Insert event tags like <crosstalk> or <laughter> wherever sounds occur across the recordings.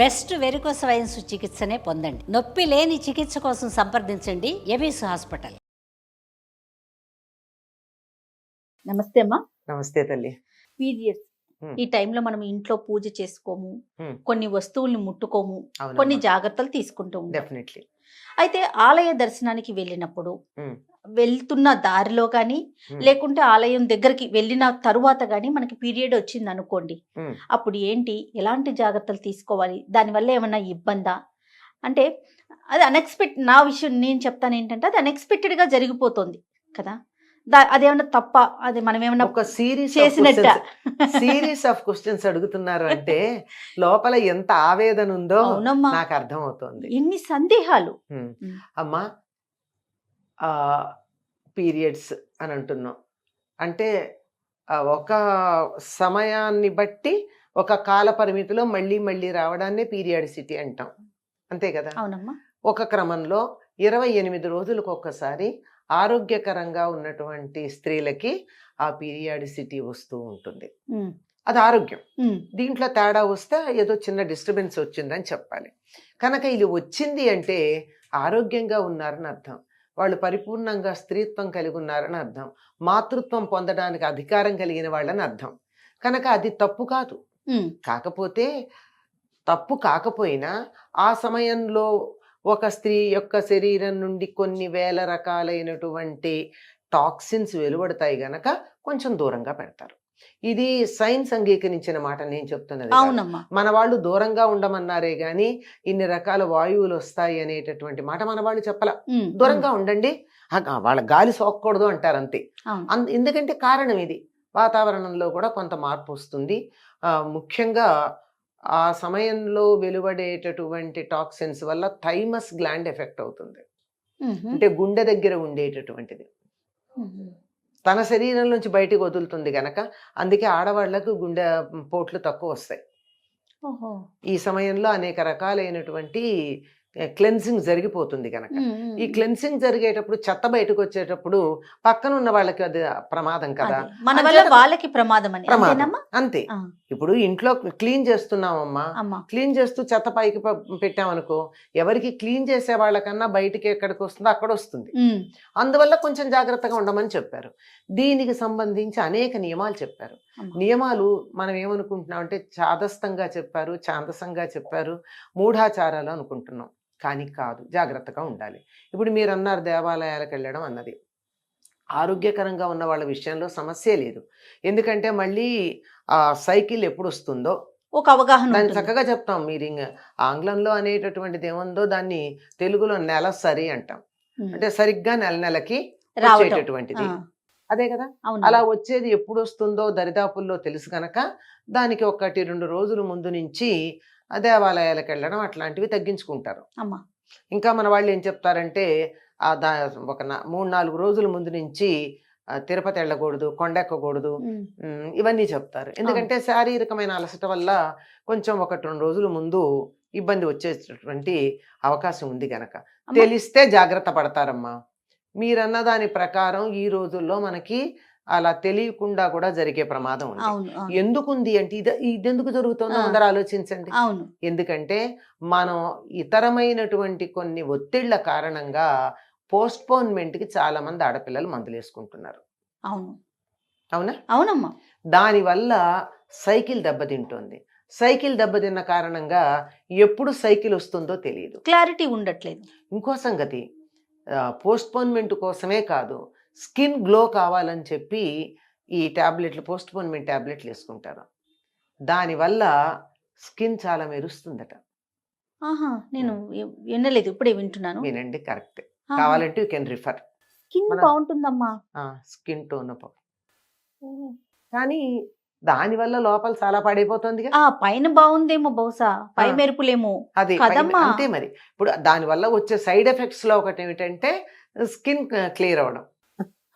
Best varicose wines చికిత్సనే పొందండి. నొప్పి లేని చికిత్స కోసం సంప్రదించండి. ఎబిస్ హాస్పిటల్. నమస్తే అమ్మా. నమస్తే తల్లి. Periods Hmm. ఈ టైంలో మనం ఇంట్లో పూజ చేసుకోము Hmm. కొన్ని వస్తువుల్ని ముట్టుకోము కొన్ని జాగ్రత్తలు తీసుకుంటూ ఉంటాం డెఫినెట్లీ. అయితే ఆలయ దర్శనానికి వెళ్ళినప్పుడు Hmm. వెళ్తున్న దారిలో కానీ. లేకుంటే ఆలయం దగ్గరికి వెళ్ళిన తరువాత కానీ మనకి పీరియడ్ వచ్చింది అనుకోండి. అప్పుడు ఏంటి? ఎలాంటి జాగ్రత్తలు తీసుకోవాలి? దానివల్ల ఏమైనా ఇబ్బందా? అంటే అది అన్ఎక్స్పెక్ట్ నా విషయం నేను చెప్తాను ఏంటంటే అది అన్ఎక్స్పెక్టెడ్గా జరిగిపోతుంది కదా? అదేమన్నా తప్ప అది మనం ఏమన్నా ఒక సిరీస్ చేసినట్ట? సిరీస్ ఆఫ్ క్వశ్చన్స్ అడుగుతున్నారు అంటే లోపల ఎంత ఆవేదన ఉందో నాకు అర్థం అవుతోంది ఎన్ని సందేహాలు? ఉమ్. పీరియడ్స్ అని అంటున్నాం. అంటే ఒక సమయాన్ని బట్టి ఒక కాల పరిమితిలో మళ్ళీ మళ్ళీ రావడాన్ని పీరియాడిసిటీ అంటాం. అంతే కదా? అవునమ్మా. ఒక క్రమంలో ఇరవై ఎనిమిది రోజులకు ఒక్కసారి ఆరోగ్యకరంగా ఉన్నటువంటి స్త్రీలకి ఆ పీరియాడిసిటీ వస్తూ ఉంటుంది. అది ఆరోగ్యం. దీంట్లో తేడా వస్తే ఏదో చిన్న డిస్టర్బెన్స్ వచ్చిందని చెప్పాలి. కనుక ఇది వచ్చింది అంటే ఆరోగ్యంగా ఉన్నారని అర్థం. వాళ్ళు పరిపూర్ణంగా స్త్రీత్వం కలిగి ఉన్నారని అర్థం. మాతృత్వం పొందడానికి అధికారం కలిగిన వాళ్ళని అర్థం. కనుక అది తప్పు కాదు. కాకపోతే తప్పు కాకపోయినా ఆ సమయంలో ఒక స్త్రీ యొక్క శరీరం నుండి కొన్ని వేల రకాలైనటువంటి టాక్సిన్స్ వెలువడతాయి గనక కొంచెం దూరంగా పెడతారు. ఇది సైన్స్ అంగీకరించిన మాట నేను చెప్తున్నది. అవునమ్మా. మన వాళ్ళు దూరంగా ఉండమన్నారే గాని ఇన్ని రకాల వాయువులు వస్తాయి అనేటటువంటి మాట మన వాళ్ళు చెప్పల. దూరంగా ఉండండి. వాళ్ళ గాలి సోకకూడదు అంటారు అంతే. ఎందుకంటే కారణం ఇది. వాతావరణంలో కూడా కొంత మార్పు వస్తుంది. ముఖ్యంగా ఆ సమయంలో వెలువడేటటువంటి టాక్సిన్స్ వల్ల థైమస్ గ్లాండ్ ఎఫెక్ట్ అవుతుంది. అంటే గుండె దగ్గర ఉండేటటువంటిది. తన శరీరం నుంచి బయటికి వదులుతుంది గనక అందుకే ఆడవాళ్ళకు గుండె పోట్లు తక్కువ వస్తాయి. ఈ సమయంలో అనేక రకాలైనటువంటి క్లెన్సింగ్ జరిగిపోతుంది ఉమ్, ఈ క్లెన్సింగ్ జరిగేటప్పుడు చెత్త బయటకు వచ్చేటప్పుడు పక్కన ఉన్న వాళ్ళకి అది ప్రమాదం కదా. మన వల్ల వాళ్ళకి ప్రమాదం అని. ప్రమాదం. అంతే. ఇప్పుడు ఇంట్లో క్లీన్ చేస్తున్నామమ్మా క్లీన్ చేస్తూ చెత్త పైకి పెట్టామనుకో ఎవరికి క్లీన్ చేసే వాళ్ళకన్నా బయటికి ఎక్కడికి వస్తుందో అక్కడ వస్తుంది. అందువల్ల కొంచెం జాగ్రత్తగా ఉండమని చెప్పారు. దీనికి సంబంధించి అనేక నియమాలు చెప్పారు. నియమాలు మనం ఏమనుకుంటున్నాం అంటే చాదస్తంగా చెప్పారు ఛాందసంగా చెప్పారు మూఢాచారాలు అనుకుంటున్నాం. కానీ కాదు. జాగ్రత్తగా ఉండాలి. ఇప్పుడు మీరు అన్నారు దేవాలయాలకు వెళ్ళడం అన్నది. ఆరోగ్యకరంగా ఉన్న వాళ్ళ విషయంలో సమస్య లేదు. ఎందుకంటే మళ్ళీ ఆ సైకిల్ ఎప్పుడు వస్తుందో ఒక అవగాహన దాన్ని. చక్కగా చెప్తాం. మీరు ఇంక ఆంగ్లంలో అనేటటువంటిది ఏముందో దాన్ని తెలుగులో నెల సరి అంటాం. అంటే సరిగ్గా నెల నెలకి. వచ్చేటటువంటిది. అదే కదా? అలా వచ్చేది ఎప్పుడు వస్తుందో దరిదాపుల్లో తెలుసు కనుక దానికి ఒకటి రెండు రోజుల ముందు నుంచి దేవాలయాలకు వెళ్ళడం అట్లాంటివి తగ్గించుకుంటారు. అమ్మా. ఇంకా మన వాళ్ళు ఏం చెప్తారంటే ఆ దా ఒక మూడు నాలుగు రోజుల ముందు నుంచి ఆ, తిరుపతి వెళ్ళకూడదు కొండెక్కకూడదు ఇవన్నీ చెప్తారు. ఎందుకంటే శారీరకమైన అలసట వల్ల కొంచెం ఒకటి రెండు రోజుల ముందు ఇబ్బంది వచ్చేటటువంటి అవకాశం ఉంది గనక. తెలిస్తే జాగ్రత్త పడతారమ్మా. మీరన్న దాని ప్రకారం ఈ రోజుల్లో మనకి అలా తెలియకుండా కూడా జరిగే ప్రమాదం ఉంది. ఎందుకుంది అంటే ఇది ఇది ఎందుకు జరుగుతుందో. అందరూ ఆలోచించండి. అవును. ఎందుకంటే మనం ఇతరమైనటువంటి కొన్ని ఒత్తిళ్ళ కారణంగా పోస్ట్పోన్మెంట్కి చాలా మంది ఆడపిల్లలు మందులు వేసుకుంటున్నారు. అవును. అవునా? అవునమ్మా. దానివల్ల సైకిల్ దెబ్బతింటుంది. సైకిల్ దెబ్బతిన్న కారణంగా ఎప్పుడు సైకిల్ వస్తుందో తెలియదు క్లారిటీ ఉండట్లేదు. ఇంకో సంగతి పోస్ట్పోన్మెంట్ కోసమే కాదు స్కిన్ గ్లో కావాలని చెప్పి ఈ ట్యాబ్లెట్లు పోస్ట్పోన్మెంట్ ట్యాబ్లెట్లు వేసుకుంటారు. దానివల్ల స్కిన్ చాలా మెరుస్తుందట. ఆహా! నేను వినలేదు ఇప్పుడే వింటున్నాను. వినండి కరెక్ట్. కావాలంటే యూ కెన్ రిఫర్. స్కిన్ బాగుంటుందమ్మా. స్కిన్ టోన్ కానీ దానివల్ల లోపల చాలా పాడైపోతుంది ఆ పైన బాగుందేమో బహుశా. పై. మెరుపులేమో. అది అంతే మరి. ఇప్పుడు దానివల్ల వచ్చే సైడ్ ఎఫెక్ట్స్లో ఒకటి ఏమిటంటే స్కిన్ క్లియర్ అవడం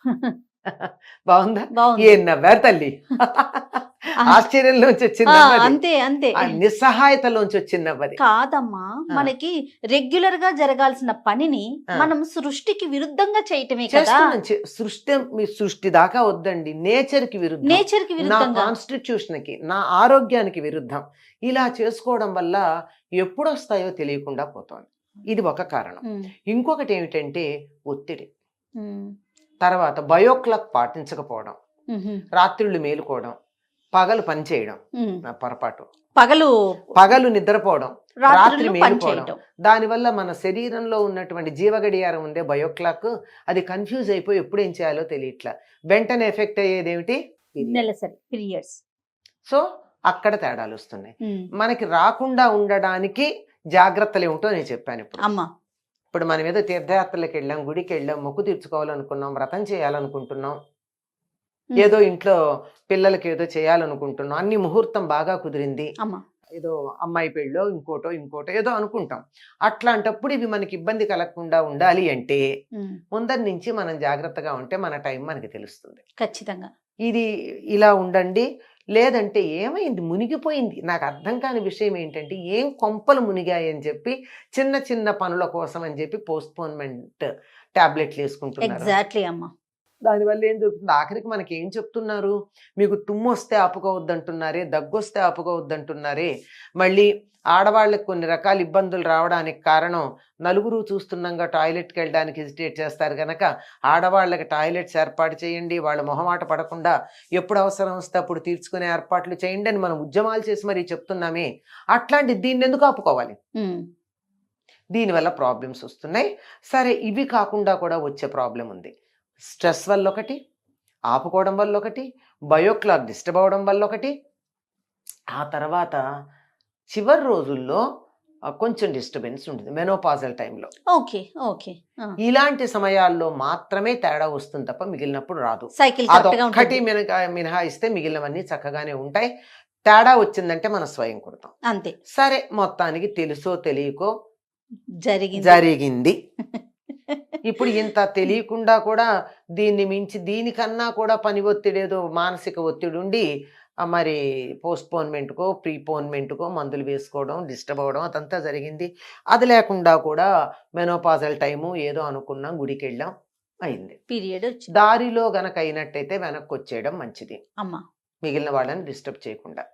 <laughs> బాగుందా? ఏం నవ్వారు తల్లి? <laughs> <laughs> ఆశ్చర్యంలోంచి వచ్చింది. అంతే అంతే. నిస్సహాయతలోంచి వచ్చింది కాదమ్మా. మనకి రెగ్యులర్గా జరగాల్సిన పనిని. మనం సృష్టికి విరుద్ధంగా చేయటమే కదా. సృష్టి మీ సృష్టి దాకా వద్దండి. నేచర్కి విరుద్ధం. నేచర్కి నా విరుద్ధంగా. కాన్స్టిట్యూషన్కి నా ఆరోగ్యానికి విరుద్ధం. ఇలా చేసుకోవడం వల్ల ఎప్పుడు వస్తాయో తెలియకుండా పోతోంది. ఇది ఒక కారణం. ఇంకొకటి ఏమిటంటే ఒత్తిడి. తర్వాత బయోక్లాక్ పాటించకపోవడం రాత్రిళ్ళు మేలుకోవడం పగలు పని చేయడం ఉమ్. నా పొరపాటు. పగలు పగలు నిద్రపోవడం రాత్రి మేలుకోవడం. దానివల్ల మన శరీరంలో ఉన్నటువంటి జీవగడియారం ఉండే బయోక్లాక్ అది కన్ఫ్యూజ్ అయిపోయి ఎప్పుడు ఏం చేయాలో తెలియట్లా. వెంటనే ఎఫెక్ట్ అయ్యేది ఏమిటి? పీరియడ్స్ సో అక్కడ తేడాలు వస్తున్నాయి. మనకి రాకుండా ఉండడానికి జాగ్రత్తలు ఏమిటో నేను చెప్పాను ఇప్పుడు. అమ్మ. ఇప్పుడు మనం ఏదో తీర్థయాత్రలకు వెళ్ళాం గుడికి వెళ్ళాం మొక్కు తీర్చుకోవాలనుకున్నాం వ్రతం చేయాలనుకుంటున్నాం. ఏదో ఇంట్లో పిల్లలకి ఏదో చేయాలనుకుంటున్నాం. అన్ని ముహూర్తం బాగా కుదిరింది. అమ్మ. ఏదో అమ్మాయి పెళ్ళో ఇంకోటో ఇంకోటో ఏదో అనుకుంటాం. అట్లాంటప్పుడు ఇవి మనకి ఇబ్బంది కలగకుండా ఉండాలి అంటే ముందరి నుంచి మనం జాగ్రత్తగా ఉంటే మన టైం మనకి తెలుస్తుంది. ఖచ్చితంగా. ఇది ఇలా ఉండండి లేదంటే ఏమైంది? మునిగిపోయింది. నాకు అర్థం కాని విషయం ఏంటంటే ఏం కొంపలు మునిగాయి అని చెప్పి చిన్న చిన్న పనుల కోసం అని చెప్పి పోస్ట్పోన్మెంట్ టాబ్లెట్లు వేసుకుంటున్నారు. ఎగ్జాక్ట్లీ అమ్మ. దానివల్ల ఏం జరుగుతుంది? ఆఖరికి మనకి ఏం చెప్తున్నారు? మీకు తుమ్ము వస్తే ఆపుకోవద్దంటున్నారే దగ్గు వస్తే ఆపుకోవద్దంటున్నారే మళ్ళీ ఆడవాళ్ళకి కొన్ని రకాల ఇబ్బందులు రావడానికి కారణం నలుగురు చూస్తున్నాగా టాయిలెట్కి వెళ్ళడానికి హెజిటేట్ చేస్తారు కనుక ఆడవాళ్ళకి టాయిలెట్స్ ఏర్పాటు చేయండి వాళ్ళ మొహమాట పడకుండా ఎప్పుడు అవసరం వస్తే అప్పుడు తీర్చుకునే ఏర్పాట్లు చేయండి అని మనం ఉద్యమాలు చేసి మరీ చెప్తున్నామే. అట్లాంటి దీన్ని ఎందుకు ఆపుకోవాలి? దీనివల్ల ప్రాబ్లమ్స్ వస్తున్నాయి. సరే ఇవి కాకుండా కూడా వచ్చే ప్రాబ్లం ఉంది. స్ట్రెస్ వల్ల ఒకటి ఆపుకోవడం వల్ల ఒకటి బయోక్లాక్ డిస్టర్బ్ అవ్వడం వల్ల ఒకటి. ఆ తర్వాత చివరి రోజుల్లో కొంచెం డిస్టర్బెన్స్ ఉంటుంది మెనోపాజల్ టైంలో ఓకే ఓకే. ఇలాంటి సమయాల్లో మాత్రమే తేడా వస్తుంది తప్ప మిగిలినప్పుడు రాదు. సైకిల్ అదొక్కటి మినహాయిస్తే మిగిలినవన్నీ చక్కగానే ఉంటాయి. తేడా వచ్చిందంటే మనం స్వయం కుడతాం. అంతే. సరే మొత్తానికి తెలుసో తెలియకో జరిగింది. జరిగింది. <laughs> ఇప్పుడు ఇంత తెలియకుండా కూడా దీన్ని మించి దీనికన్నా కూడా పని ఒత్తిడి ఏదో మానసిక ఒత్తిడి ఉండి మరి పోస్ట్పోన్మెంట్కో ప్రీపోన్మెంట్కో మందులు వేసుకోవడం డిస్టర్బ్ అవ్వడం అదంతా జరిగింది. అది లేకుండా కూడా మెనోపాజల్ టైము ఏదో అనుకున్నాం గుడికి వెళ్ళాం అయింది. పీరియడ్ దారిలో గనక అయినట్టయితే వెనక్కి వచ్చేయడం మంచిది. అమ్మ. మిగిలిన వాళ్ళని డిస్టర్బ్ చేయకుండా.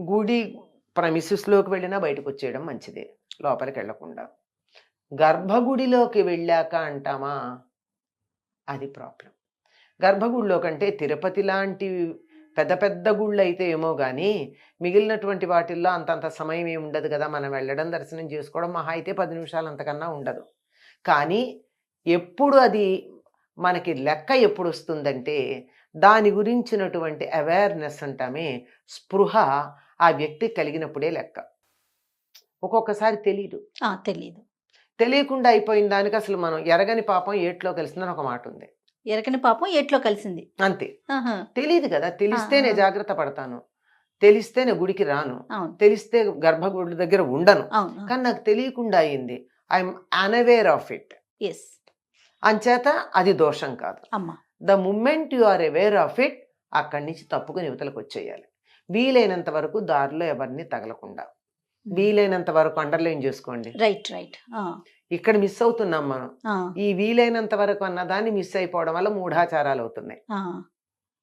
గుడి ప్రమిసెస్లోకి వెళ్ళినా బయటకు వచ్చేయడం మంచిది లోపలికి వెళ్ళకుండా గర్భగుడిలోకి వెళ్ళాక అంటామా? అది ప్రాబ్లం. గర్భగుడిలో కంటే తిరుపతి లాంటి పెద్ద పెద్ద గుళ్ళు అయితే ఏమో కానీ మిగిలినటువంటి వాటిల్లో అంతంత సమయం ఏమి ఉండదు కదా. మనం వెళ్ళడం దర్శనం చేసుకోవడం మహా అయితే పది నిమిషాలు అంతకన్నా ఉండదు. కానీ ఎప్పుడు అది మనకి లెక్క ఎప్పుడు వస్తుందంటే దాని గురించినటువంటి అవేర్నెస్ అంటామే స్పృహ ఆ వ్యక్తి కలిగినప్పుడే లెక్క. ఒక్కొక్కసారి తెలియదు ఆ, తెలీదు. తెలియకుండా అయిపోయిన దానికి అసలు మనం ఎరగని పాపం ఏట్లో కలిసిందని ఒక మాట ఉంది. ఎరకని పాపం ఏట్లో కలిసింది. అంతే. తెలియదు కదా తెలిస్తేనే. జాగ్రత్త పడతాను తెలిస్తేనే గుడికి రాను తెలిస్తే గర్భగుడి దగ్గర ఉండను. కానీ నాకు తెలియకుండా అయింది. I'm unaware of it. Yes. అంచేత అది దోషం కాదు. అమ్మ. The moment you are aware of it అక్కడి నుంచి తప్పుకుని యువతలకు వచ్చేయాలి. వీలైనంత వరకు దారిలో ఎవరిని తగలకుండా. వీలైనంత వరకు అండర్లైన్ చేసుకోండి. Right right. ఇక్కడ మిస్ అవుతున్నాం మనం. ఈ వీలైనంత వరకు అన్న దాన్ని మిస్ అయిపోవడం వల్ల మూఢాచారాలు అవుతున్నాయి.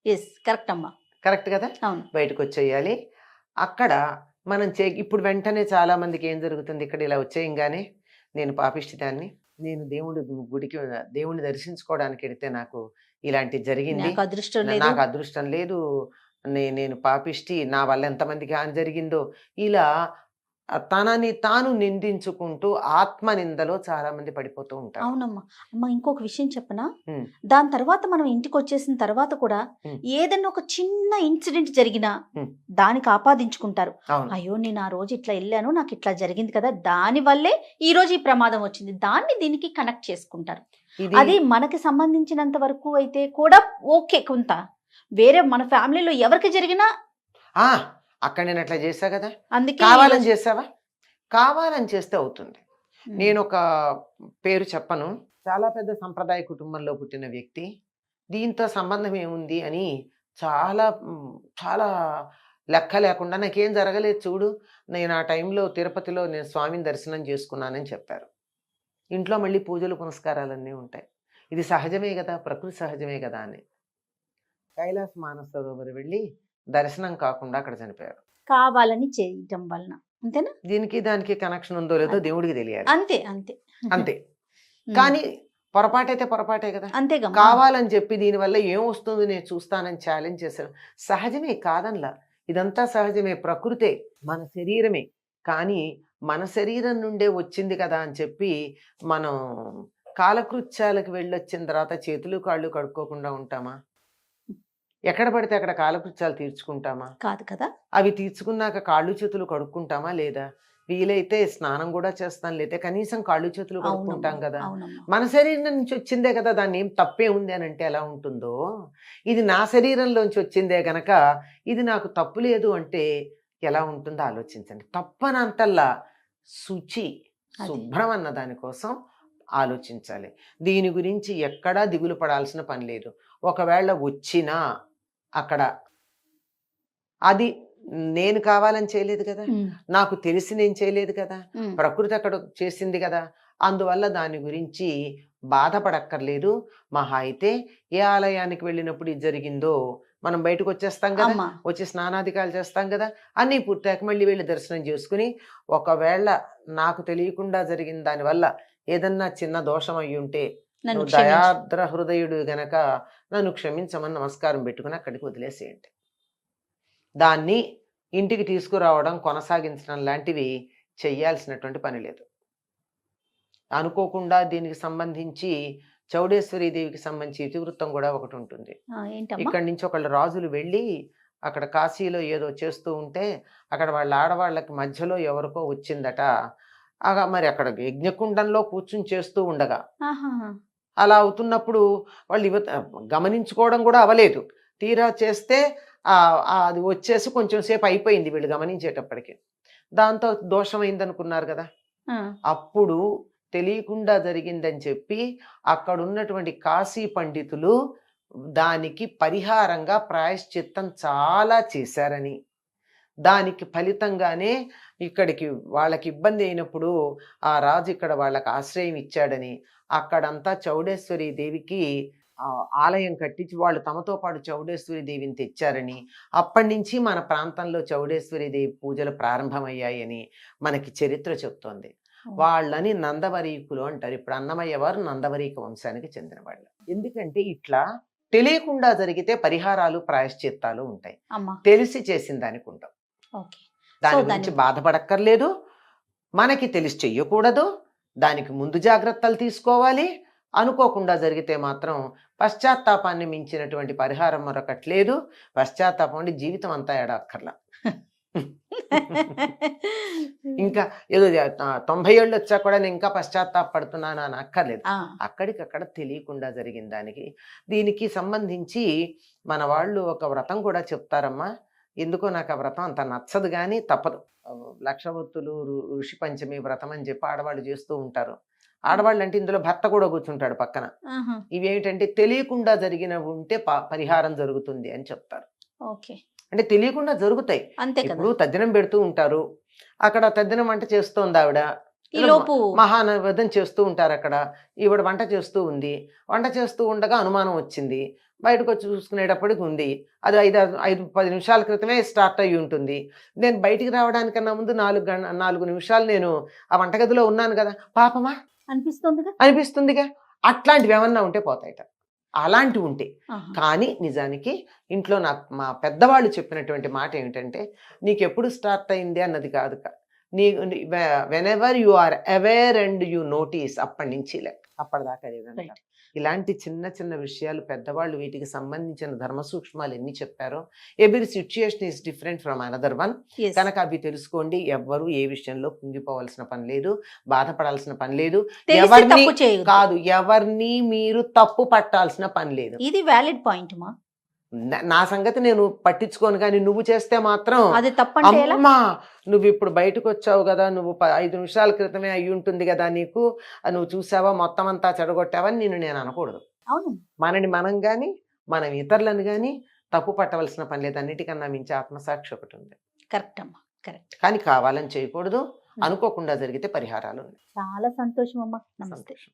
ఎస్ కరెక్ట్ అమ్మా. కరెక్ట్ కదా? బయటకు వచ్చేయాలి అక్కడ మనం చే ఇప్పుడు వెంటనే చాలా మందికి ఏం జరుగుతుంది? ఇక్కడ ఇలా వచ్చేయంగానే నేను పాపిష్టిదాన్ని నేను దేవుడి గుడికి దేవుడిని దర్శించుకోవడానికి వెడితే నాకు ఇలాంటి జరిగింది. నాకు అదృష్టం లేదు. నాకు అదృష్టం లేదు. నే- నేను పాపిష్టి నా వల్ల ఎంతమందికి హాని జరిగిందో. ఇలా తనని తాను నిందించుకుంటూ ఆత్మ నిందలో చాలా మంది పడిపోతూ ఉంటారు. అవునమ్మా. అమ్మ ఇంకొక విషయం చెప్పనా. దాని తర్వాత మనం ఇంటికి వచ్చేసిన తర్వాత కూడా. ఏదైనా ఒక చిన్న ఇన్సిడెంట్ జరిగినా. దానికి ఆపాదించుకుంటారు అయ్యో నేను ఆ రోజు ఇట్లా వెళ్ళాను నాకు ఇట్లా జరిగింది కదా దాని వల్లే ఈ రోజు ఈ ప్రమాదం వచ్చింది. దాన్ని దీనికి కనెక్ట్ చేసుకుంటారు. ఇది అది మనకి సంబంధించినంత వరకు అయితే కూడా ఓకే కొంత. వేరే మన ఫ్యామిలీలో ఎవరికి జరిగినా అక్కడ నేను అట్లా చేశా కదా? కావాలని చేసావా కావాలని చేస్తే అవుతుంది. నేను ఒక పేరు చెప్పను. చాలా పెద్ద సంప్రదాయ కుటుంబంలో పుట్టిన వ్యక్తి. దీంతో సంబంధం ఏముంది అని చాలా చాలా లెక్క లేకుండా నాకేం జరగలేదు చూడు. నేను ఆ టైంలో తిరుపతిలో నేను స్వామిని దర్శనం చేసుకున్నానని చెప్పారు. ఇంట్లో మళ్ళీ పూజలు పునస్కారాలన్నీ ఉంటాయి. ఇది సహజమే కదా? ప్రకృతి సహజమే కదా అని. కైలాస మానసరోవర్ వెళ్ళి దర్శనం కాకుండా అక్కడ చనిపోయారు. కావాలని చేయటం వలన. అంతేనా? దీనికి దానికి కనెక్షన్ ఉందో లేదో అంతే. దేవుడికి తెలియాలి. అంతే అంతే. అంతే. <laughs> కానీ పొరపాటైతే పొరపాటే కదా. అంతేగా కావాలని చెప్పి దీనివల్ల ఏం వస్తుంది నేను చూస్తానని ఛాలెంజ్ చేశాను సహజమే కాదనలా. ఇదంతా సహజమే. ప్రకృతే మన శరీరమే. కానీ మన శరీరం నుండే వచ్చింది కదా అని చెప్పి మనం కాలకృత్యాలకు వెళ్ళొచ్చిన తర్వాత చేతులు కాళ్ళు కడుక్కోకుండా ఉంటామా? ఎక్కడ పడితే అక్కడ కాలకృత్యాలు తీర్చుకుంటామా? కాదు కదా. అవి తీర్చుకున్నాక కాళ్ళు చేతులు కడుక్కుంటామా లేదా? వీలైతే స్నానం కూడా చేస్తాం లేదా కనీసం కాళ్ళు చేతులు కడుక్కుంటాం కదా. మన శరీరం నుంచి వచ్చిందే కదా దాన్ని ఏం తప్పే ఉంది అని అంటే ఎలా ఉంటుందో? ఇది నా శరీరంలోంచి వచ్చిందే గనక ఇది నాకు తప్పు లేదు అంటే ఎలా ఉంటుందో ఆలోచించండి. తప్పనంతల్లా శుచి. శుభ్రం అన్న దానికోసం ఆలోచించాలి. దీని గురించి ఎక్కడా దిగులు పడాల్సిన పని లేదు. ఒకవేళ వచ్చినా అక్కడ. అది నేను కావాలని చేయలేదు కదా. నాకు తెలిసి నేను చేయలేదు కదా. ప్రకృతి అక్కడ చేసింది కదా. అందువల్ల దాని గురించి బాధపడక్కర్లేదు. మహా అయితే ఏ ఆలయానికి వెళ్ళినప్పుడు ఇది జరిగిందో మనం బయటకు వచ్చేస్తాం కదా. వచ్చి స్నానాధికాలు చేస్తాం కదా. అన్నీ పూర్తయ్యాక మళ్ళీ వెళ్ళి దర్శనం చేసుకుని ఒకవేళ నాకు తెలియకుండా జరిగిన దానివల్ల ఏదన్నా చిన్న దోషం అయి ఉంటే నన్ను. దయాద్ర హృదయుడు గనక నన్ను క్షమించమని నమస్కారం పెట్టుకుని అక్కడికి వదిలేసేయండి. దాన్ని ఇంటికి తీసుకురావడం కొనసాగించడం లాంటివి చెయ్యాల్సినటువంటి పని లేదు. అనుకోకుండా దీనికి సంబంధించి చౌడేశ్వరి దేవికి సంబంధించి ఇతివృత్తం కూడా ఒకటి ఉంటుంది. ఇక్కడి నుంచి ఒకళ్ళు రాజులు వెళ్ళి అక్కడ కాశీలో ఏదో చేస్తూ ఉంటే అక్కడ వాళ్ళ ఆడవాళ్ళకి మధ్యలో ఎవరికో వచ్చిందట. మరి అక్కడ యజ్ఞకుండంలో కూర్చుని చేస్తూ ఉండగా. అలా అవుతున్నప్పుడు వాళ్ళు ఇవ గమనించుకోవడం కూడా అవలేదు తీరా చేస్తే అది వచ్చేసి కొంచెం సేపు అయిపోయింది వీళ్ళు గమనించేటప్పటికి. దాంతో దోషమైంది అనుకున్నారు కదా అప్పుడు తెలియకుండా జరిగిందని చెప్పి అక్కడ ఉన్నటువంటి కాశీ పండితులు దానికి పరిహారంగా ప్రాయశ్చిత్తం చాలా చేశారని. దానికి ఫలితంగానే ఇక్కడికి వాళ్ళకి ఇబ్బంది అయినప్పుడు ఆ రాజు ఇక్కడ వాళ్ళకి ఆశ్రయం ఇచ్చాడని అక్కడంతా చౌడేశ్వరి దేవికి ఆలయం కట్టించి వాళ్ళు తమతో పాటు చౌడేశ్వరి దేవిని తెచ్చారని అప్పటి నుంచి మన ప్రాంతంలో చౌడేశ్వరి దేవి పూజలు ప్రారంభమయ్యాయని మనకి చరిత్ర చెప్తోంది. వాళ్ళని నందవరీకులు అంటారు. ఇప్పుడు అన్నమయ్య వారు నందవరీక వంశానికి చెందిన వాళ్ళు ఎందుకంటే ఇట్లా తెలియకుండా జరిగితే పరిహారాలు ప్రాయశ్చిత్తాలు ఉంటాయి. తెలిసి చేసిన దానికి ఉండవు ఓకే. దాని గురించి బాధపడక్కర్లేదు. మనకి తెలిసి చెయ్యకూడదు. దానికి ముందు జాగ్రత్తలు తీసుకోవాలి. అనుకోకుండా జరిగితే మాత్రం పశ్చాత్తాపాన్ని మించినటువంటి పరిహారం మరొకటి లేదు. పశ్చాత్తాపం అంటే జీవితం అంతా ఎడక్కర్లా ఇంకా ఏదో తొంభై ఏళ్ళు వచ్చా కూడా నేను ఇంకా పశ్చాత్తాపడుతున్నాను అని అక్కర్లేదు. అక్కడికక్కడ తెలియకుండా జరిగిన దానికి దీనికి సంబంధించి మన వాళ్ళు ఒక వ్రతం కూడా చెప్తారమ్మా. ఎందుకో నాకు ఆ వ్రతం అంత నచ్చదు కానీ తప్పదు. లక్షవత్తులు ఋషి పంచమి వ్రతం అని చెప్పి ఆడవాళ్ళు చేస్తూ ఉంటారు. ఆడవాళ్ళు అంటే ఇందులో భర్త కూడా కూర్చుంటాడు పక్కన. ఇవేమిటంటే తెలియకుండా జరిగిన ఉంటే పరిహారం జరుగుతుంది అని చెప్తారు. ఓకే. అంటే తెలియకుండా జరుగుతాయి. ఇప్పుడు తద్దినం పెడుతూ ఉంటారు. అక్కడ తద్దినం వంట చేస్తోంది ఆవిడ. ఈ లోపు మహానవేదం చేస్తూ ఉంటారు అక్కడ. ఈవిడ వంట చేస్తూ ఉంది. వంట చేస్తూ ఉండగా అనుమానం వచ్చింది. బయటకు వచ్చి చూసుకునేటప్పటికి ఉంది. అది ఐదు ఐదు పది నిమిషాల క్రితమే స్టార్ట్ అయ్యి ఉంటుంది. నేను బయటికి రావడానికన్నా ముందు నాలుగు గంట నాలుగు నిమిషాలు నేను ఆ వంటగదిలో ఉన్నాను కదా. పాపమా? అనిపిస్తుందిగా? అనిపిస్తుందిగా. అట్లాంటివి ఏమన్నా ఉంటే పోతాయట. అలాంటివి ఉంటే. కానీ నిజానికి ఇంట్లో నాకు మా పెద్దవాళ్ళు చెప్పినటువంటి మాట ఏమిటంటే నీకు ఎప్పుడు స్టార్ట్ అయింది అన్నది కాదు నీ whenever you are aware and you notice అప్పటి నుంచి లే అప్పటిదాకా లేదంట. ఇలాంటి చిన్న చిన్న విషయాలు పెద్దవాళ్ళు వీటికి సంబంధించిన ధర్మ సూక్ష్మాలు ఎన్ని చెప్పారో every situation is different from another one. కనుక అవి తెలుసుకోండి ఎవ్వరు ఏ విషయంలో కుంగిపోవాల్సిన పని లేదు బాధపడాల్సిన పని లేదు ఎవరిని. కాదు ఎవరిని మీరు తప్పు పట్టాల్సిన పని లేదు ఇది వ్యాలిడ్ పాయింట్ మా నా- సంగతి నేను పట్టించుకోను కానీ నువ్వు చేస్తే మాత్రం అది అమ్మా నువ్వు ఇప్పుడు బయటకు వచ్చావు కదా నువ్వు ఐదు నిమిషాల క్రితమే అయి ఉంటుంది కదా నీకు నువ్వు చూసావా మొత్తం అంతా చెడగొట్టావని నేను నేను అనకూడదు. మనని మనం కానీ మనం ఇతరులను కానీ తప్పు పట్టవలసిన పని లేదు అన్నిటికన్నా మించి ఆత్మసాక్షి ఒకటి ఉంది. కరెక్ట్ అమ్మా కరెక్ట్. కానీ కావాలని చేయకూడదు అనుకోకుండా జరిగితే పరిహారాలు ఉన్నాయి. చాలా సంతోషం అమ్మా నమస్తే. సంతోషం.